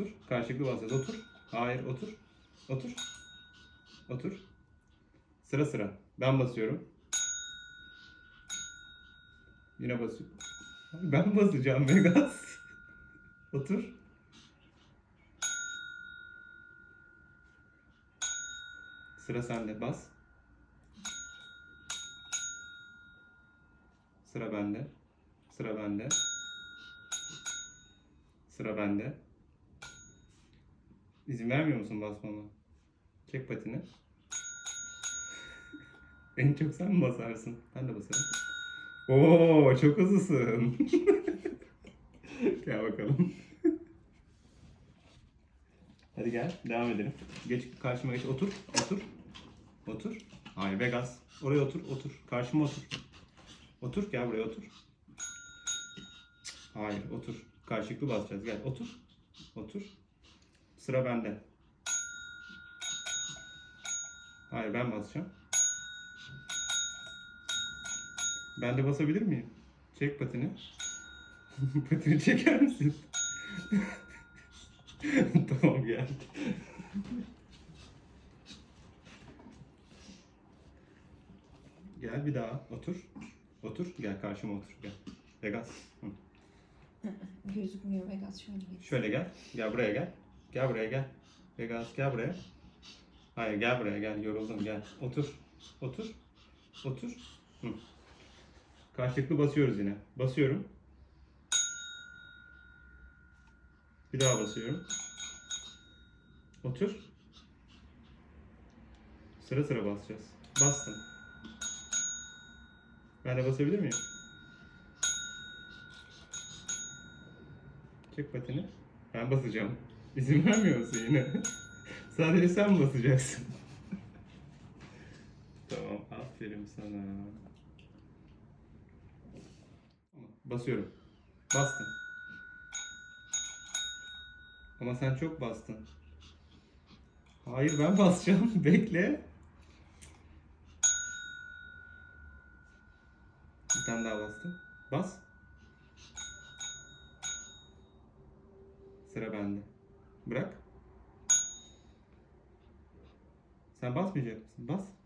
Otur. Karşılıklı basacağız. Otur. Hayır otur. Otur. Otur. Sıra sıra. Ben basıyorum. Yine basıyorum. Ben basacağım Vegas. Otur. Sıra sende. Bas. Sıra bende. Sıra bende. Sıra bende. İzin vermiyor musun basmama? Çek patini. en çok sen mi basarsın? Ben de basarım. Oo çok hızlısın. gel bakalım. Hadi gel devam edelim. Geç karşıma geç otur otur. Otur. Hayır Vegas. Oraya otur otur. Karşıma otur. Otur gel buraya otur. Hayır otur. Karşılıklı basacağız. Gel otur. Otur. Sıra bende. Hayır ben basacağım. Ben de basabilir miyim? Çek patini. patini çeker misin? tamam gel. Gel bir daha otur. Otur. Gel karşıma otur. Gel. Vegas. Hı. Gözükmüyor Vegas şöyle geç. Şöyle gel. Gel buraya gel. Gel buraya gel. Vegas gel buraya. Hayır gel buraya gel. Yoruldum gel. Otur. Otur. Otur. Hı. Karşılıklı basıyoruz yine. Basıyorum. Bir daha basıyorum. Otur. Sıra sıra basacağız. Bastım. Ben de basabilir miyim? Çek patini. Ben basacağım. İzin vermiyor yine? Sadece sen basacaksın. tamam, aferin sana. Basıyorum. Bastım. Ama sen çok bastın. Hayır ben basacağım. Bekle. Bir tane daha bastım. Bas. Sıra bende. Bırak. Sen basmayacak mısın? Bas.